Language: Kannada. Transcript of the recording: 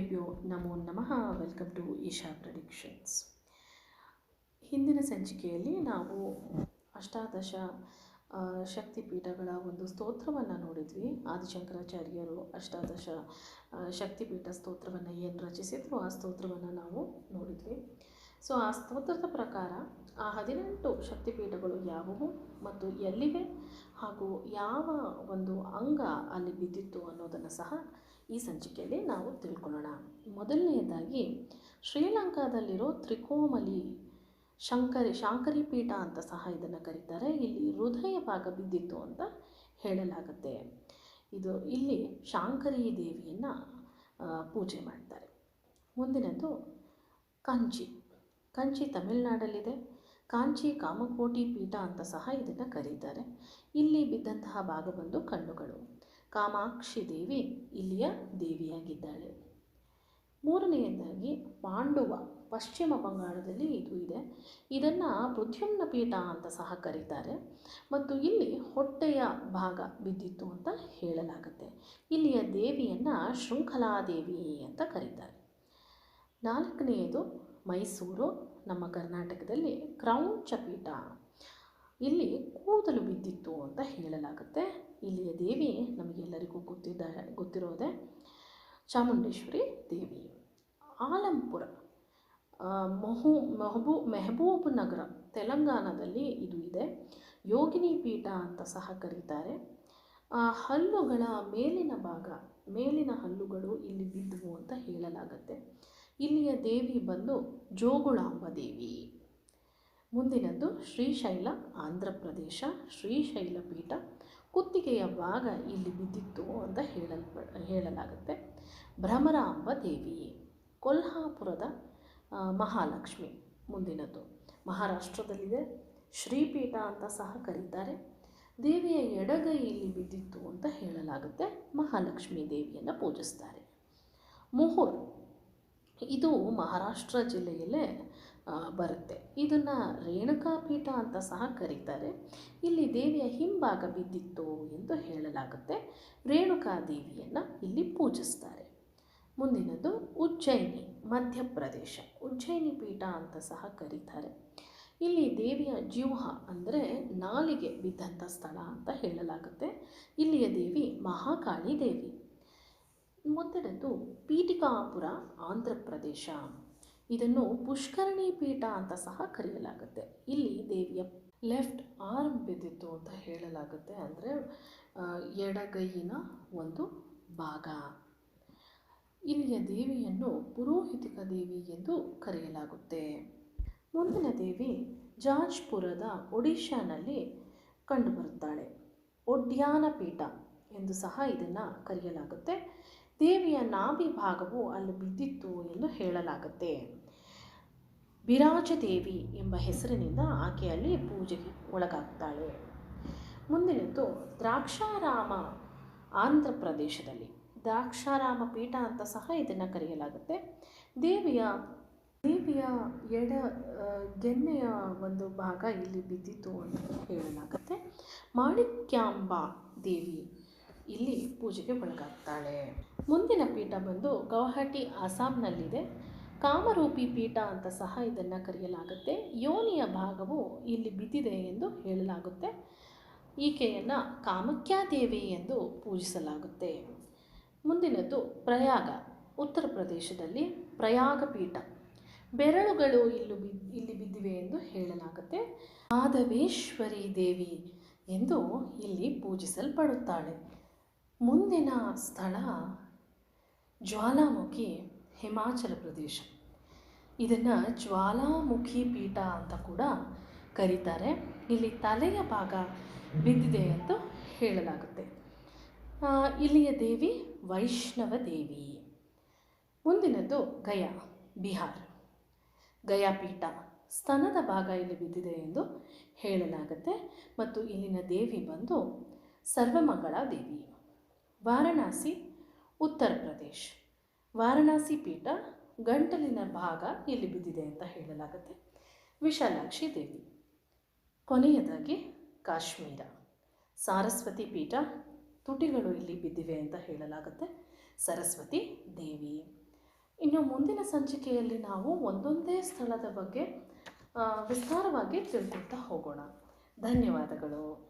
ಗುರುದೇವ್ಯೋ ನಮೋ ನಮಃ. Welcome to Isha predictions. ಹಿಂದಿನ ಸಂಚಿಕೆಯಲ್ಲಿ ನಾವು ಅಷ್ಟಾದಶ ಶಕ್ತಿಪೀಠಗಳ ಒಂದು ಸ್ತೋತ್ರವನ್ನು ನೋಡಿದ್ವಿ. ಆದಿಶಂಕರಾಚಾರ್ಯರು ಅಷ್ಟಾದಶ ಶಕ್ತಿಪೀಠ ಸ್ತೋತ್ರವನ್ನು ಏನು ರಚಿಸಿದ್ರು ಆ ಸ್ತೋತ್ರವನ್ನು ನಾವು ನೋಡಿದ್ವಿ. ಸೊ, ಆ ಸ್ತೋತ್ರದ ಪ್ರಕಾರ ಆ ಹದಿನೆಂಟು ಶಕ್ತಿಪೀಠಗಳು ಯಾವುವು ಮತ್ತು ಎಲ್ಲಿವೆ ಹಾಗೂ ಯಾವ ಒಂದು ಅಂಗ ಅಲ್ಲಿ ಬಿದ್ದಿತ್ತು ಅನ್ನೋದನ್ನು ಸಹ ಈ ಸಂಚಿಕೆಯಲ್ಲಿ ನಾವು ತಿಳ್ಕೊಳ್ಳೋಣ. ಮೊದಲನೆಯದಾಗಿ, ಶ್ರೀಲಂಕಾದಲ್ಲಿರೋ ತ್ರಿಕೋಮಲಿ ಶಂಕರಿ, ಶಾಂಕರಿ ಪೀಠ ಅಂತ ಸಹ ಇದನ್ನು ಕರೀತಾರೆ. ಇಲ್ಲಿ ಹೃದಯ ಭಾಗ ಬಿದ್ದಿತ್ತು ಅಂತ ಹೇಳಲಾಗುತ್ತೆ. ಇದು ಇಲ್ಲಿ ಶಾಂಕರಿ ದೇವಿಯನ್ನು ಪೂಜೆ ಮಾಡ್ತಾರೆ. ಮುಂದಿನದು ಕಂಚಿ. ಕಂಚಿ ತಮಿಳುನಾಡಲ್ಲಿದೆ. ಕಾಂಚಿ ಕಾಮಕೋಟಿ ಪೀಠ ಅಂತ ಸಹ ಇದನ್ನು ಕರೀತಾರೆ. ಇಲ್ಲಿ ಬಿದ್ದಂತಹ ಭಾಗ ಬಂದು ಕಣ್ಣುಗಳು. ಕಾಮಾಕ್ಷಿ ದೇವಿ ಇಲ್ಲಿಯ ದೇವಿಯಾಗಿದ್ದಾಳೆ. ಮೂರನೆಯದಾಗಿ ಪಾಂಡುವ ಪಶ್ಚಿಮ ಬಂಗಾಳದಲ್ಲಿ ಇದು ಇದೆ. ಇದನ್ನು ಪೃಥ್ಯುಮ್ನ ಪೀಠ ಅಂತ ಸಹ ಕರೀತಾರೆ. ಮತ್ತು ಇಲ್ಲಿ ಹೊಟ್ಟೆಯ ಭಾಗ ಬಿದ್ದಿತ್ತು ಅಂತ ಹೇಳಲಾಗುತ್ತೆ. ಇಲ್ಲಿಯ ದೇವಿಯನ್ನು ಶೃಂಖಲಾದೇವಿ ಅಂತ ಕರೀತಾರೆ. ನಾಲ್ಕನೆಯದು ಮೈಸೂರು. ನಮ್ಮ ಕರ್ನಾಟಕದಲ್ಲಿ ಕ್ರೌಂಚ ಪೀಠ ಇಲ್ಲಿ ಕೂದಲು ಬಿದ್ದಿತ್ತು ಅಂತ ಹೇಳಲಾಗುತ್ತೆ. ಇಲ್ಲಿಯ ದೇವಿ ನಮಗೆಲ್ಲರಿಗೂ ಗೊತ್ತಿದ್ದ ಗೊತ್ತಿರೋದೆ ಚಾಮುಂಡೇಶ್ವರಿ ದೇವಿ. ಆಲಂಪುರ ಮೊಹು, ಮೆಹಬೂ, ಮೆಹಬೂಬ್ ನಗರ, ತೆಲಂಗಾಣದಲ್ಲಿ ಇದು ಇದೆ. ಯೋಗಿನಿ ಪೀಠ ಅಂತ ಸಹ ಕರೀತಾರೆ. ಹಲ್ಲುಗಳ ಮೇಲಿನ ಭಾಗ, ಮೇಲಿನ ಹಲ್ಲುಗಳು ಇಲ್ಲಿ ಬಿದ್ದುವು ಅಂತ ಹೇಳಲಾಗುತ್ತೆ. ಇಲ್ಲಿಯ ದೇವಿ ಬಂದು ಜೋಗುಳಾಂಬ ದೇವಿ. ಮುಂದಿನದ್ದು ಶ್ರೀಶೈಲ ಆಂಧ್ರ ಪ್ರದೇಶ ಶ್ರೀಶೈಲ ಪೀಠ ಕುತ್ತಿಗೆಯ ಭಾಗ ಇಲ್ಲಿ ಬಿದ್ದಿತ್ತು ಅಂತ ಹೇಳಲ್ಪ ಹೇಳಲಾಗುತ್ತೆ. ಭ್ರಮರಾಂಬ ದೇವಿ ಕೊಲ್ಹಾಪುರದ ಮಹಾಲಕ್ಷ್ಮಿ ಮುಂದಿನದ್ದು. ಮಹಾರಾಷ್ಟ್ರದಲ್ಲಿದೆ. ಶ್ರೀಪೀಠ ಅಂತ ಸಹ ಕರೀತಾರೆ. ದೇವಿಯ ಎಡಗೈ ಇಲ್ಲಿ ಬಿದ್ದಿತ್ತು ಅಂತ ಹೇಳಲಾಗುತ್ತೆ. ಮಹಾಲಕ್ಷ್ಮಿ ದೇವಿಯನ್ನು ಪೂಜಿಸ್ತಾರೆ. ಮುಹುರ್. ಇದು ಮಹಾರಾಷ್ಟ್ರ ಜಿಲ್ಲೆಯಲ್ಲೇ ಬರುತ್ತೆ. ಇದನ್ನು ರೇಣುಕಾ ಪೀಠ ಅಂತ ಸಹ ಕರೀತಾರೆ. ಇಲ್ಲಿ ದೇವಿಯ ಹಿಂಭಾಗ ಬಿದ್ದಿತ್ತು ಎಂದು ಹೇಳಲಾಗುತ್ತೆ. ರೇಣುಕಾ ದೇವಿಯನ್ನು ಇಲ್ಲಿ ಪೂಜಿಸ್ತಾರೆ. ಮುಂದಿನದು ಉಜ್ಜಯಿನಿ, ಮಧ್ಯಪ್ರದೇಶ. ಉಜ್ಜಯಿನಿ ಪೀಠ ಅಂತ ಸಹ ಕರೀತಾರೆ. ಇಲ್ಲಿ ದೇವಿಯ ಜ್ಯೂಹ ಅಂದರೆ ನಾಲಿಗೆ ಬಿದ್ದಂಥ ಸ್ಥಳ ಅಂತ ಹೇಳಲಾಗುತ್ತೆ. ಇಲ್ಲಿಯ ದೇವಿ ಮಹಾಕಾಳಿ ದೇವಿ. ಮುಂದಿನದು ಪೀಠಿಕಾಪುರ ಆಂಧ್ರ ಪ್ರದೇಶ ಇದನ್ನು ಪುಷ್ಕರಣಿ ಪೀಠ ಅಂತ ಸಹ ಕರೆಯಲಾಗುತ್ತೆ. ಇಲ್ಲಿ ದೇವಿಯ ಲೆಫ್ಟ್ ಆರ್ಮ್ ಬಿದ್ದಿತ್ತು ಅಂತ ಹೇಳಲಾಗುತ್ತೆ. ಅಂದರೆ ಎಡಗೈಯಿನ ಒಂದು ಭಾಗ. ಇಲ್ಲಿಯ ದೇವಿಯನ್ನು ಪುರೋಹಿತಿಕ ದೇವಿ ಎಂದು ಕರೆಯಲಾಗುತ್ತೆ. ಮುಂದಿನ ದೇವಿ ಜಾಜ್ಪುರದ ಒಡಿಶಾನಲ್ಲಿ ಕಂಡುಬರುತ್ತಾಳೆ. ಒಡ್ಯಾನ ಪೀಠ ಎಂದು ಸಹ ಇದನ್ನು ಕರೆಯಲಾಗುತ್ತೆ. ದೇವಿಯ ನಾಭಿ ಭಾಗವು ಅಲ್ಲಿ ಬಿದ್ದಿತ್ತು ಎಂದು ಹೇಳಲಾಗುತ್ತೆ. ಬಿರಾಜ ದೇವಿ ಎಂಬ ಹೆಸರಿನಿಂದ ಆಕೆ ಅಲ್ಲಿ ಪೂಜೆಗೆ ಒಳಗಾಗ್ತಾಳೆ. ಮುಂದಿನದ್ದು ದ್ರಾಕ್ಷಾರಾಮ ಆಂಧ್ರ ಪ್ರದೇಶದಲ್ಲಿ. ದ್ರಾಕ್ಷಾರಾಮ ಪೀಠ ಅಂತ ಸಹ ಇದನ್ನು ಕರೆಯಲಾಗುತ್ತೆ. ದೇವಿಯ ದೇವಿಯ ಎಡ ಗೆನ್ನೆಯ ಒಂದು ಭಾಗ ಇಲ್ಲಿ ಬಿದ್ದಿತ್ತು ಅಂತ ಹೇಳಲಾಗುತ್ತೆ. ಮಾಣಿಕ್ಯಾಂಬ ದೇವಿ ಇಲ್ಲಿ ಪೂಜೆಗೆ ಒಳಗಾಗ್ತಾಳೆ. ಮುಂದಿನ ಪೀಠ ಬಂದು ಗೌಹಾಟಿ ಅಸ್ಸಾಂನಲ್ಲಿದೆ ಕಾಮರೂಪಿ ಪೀಠ ಅಂತ ಸಹ ಇದನ್ನು ಕರೆಯಲಾಗುತ್ತೆ. ಯೋನಿಯ ಭಾಗವು ಇಲ್ಲಿ ಬಿದ್ದಿದೆ ಎಂದು ಹೇಳಲಾಗುತ್ತೆ. ಈಕೆಯನ್ನು ಕಾಮಕ್ಯಾದೇವಿ ಎಂದು ಪೂಜಿಸಲಾಗುತ್ತೆ. ಮುಂದಿನದ್ದು ಪ್ರಯಾಗ, ಉತ್ತರ ಪ್ರದೇಶದಲ್ಲಿ ಪ್ರಯಾಗ ಪೀಠ. ಬೆರಳುಗಳು ಇಲ್ಲಿ ಬಿ, ಇಲ್ಲಿ ಬಿದ್ದಿವೆ ಎಂದು ಹೇಳಲಾಗುತ್ತೆ. ಮಾಧವೇಶ್ವರಿ ದೇವಿ ಎಂದು ಇಲ್ಲಿ ಪೂಜಿಸಲ್ಪಡುತ್ತಾಳೆ. ಮುಂದಿನ ಸ್ಥಳ ಜ್ವಾಲಾಮುಖಿ ಹಿಮಾಚಲ ಪ್ರದೇಶ. ಇದನ್ನು ಜ್ವಾಲಾಮುಖಿ ಪೀಠ ಅಂತ ಕೂಡ ಕರೀತಾರೆ. ಇಲ್ಲಿ ತಲೆಯ ಭಾಗ ಬಿದ್ದಿದೆ ಎಂದು ಹೇಳಲಾಗುತ್ತೆ. ಇಲ್ಲಿಯ ದೇವಿ ವೈಷ್ಣವ ದೇವಿ. ಮುಂದಿನದ್ದು ಗಯಾ, ಬಿಹಾರ್. ಗಯಾ ಪೀಠ ಸ್ತನದ ಭಾಗ ಇಲ್ಲಿ ಬಿದ್ದಿದೆ ಎಂದು ಹೇಳಲಾಗುತ್ತೆ. ಮತ್ತು ಇಲ್ಲಿನ ದೇವಿ ಬಂದು ಸರ್ವಮಂಗಳ ದೇವಿ. ವಾರಣಾಸಿ, ಉತ್ತರ ಪ್ರದೇಶ್. ವಾರಣಾಸಿ ಪೀಠ ಗಂಟಲಿನ ಭಾಗ ಇಲ್ಲಿ ಬಿದ್ದಿದೆ ಅಂತ ಹೇಳಲಾಗುತ್ತೆ. ವಿಶಾಲಾಕ್ಷಿ ದೇವಿ. ಕೊನೆಯದಾಗಿ ಕಾಶ್ಮೀರ. ಸಾರಸ್ವತಿ ಪೀಠ ತುಟಿಗಳು ಇಲ್ಲಿ ಬಿದ್ದಿವೆ ಅಂತ ಹೇಳಲಾಗುತ್ತೆ. ಸರಸ್ವತಿ ದೇವಿ. ಇನ್ನು ಮುಂದಿನ ಸಂಚಿಕೆಯಲ್ಲಿ ನಾವು ಒಂದೊಂದೇ ಸ್ಥಳದ ಬಗ್ಗೆ ವಿಸ್ತಾರವಾಗಿ ತಿಳ್ಕೊಳ್ತಾ ಹೋಗೋಣ. ಧನ್ಯವಾದಗಳು.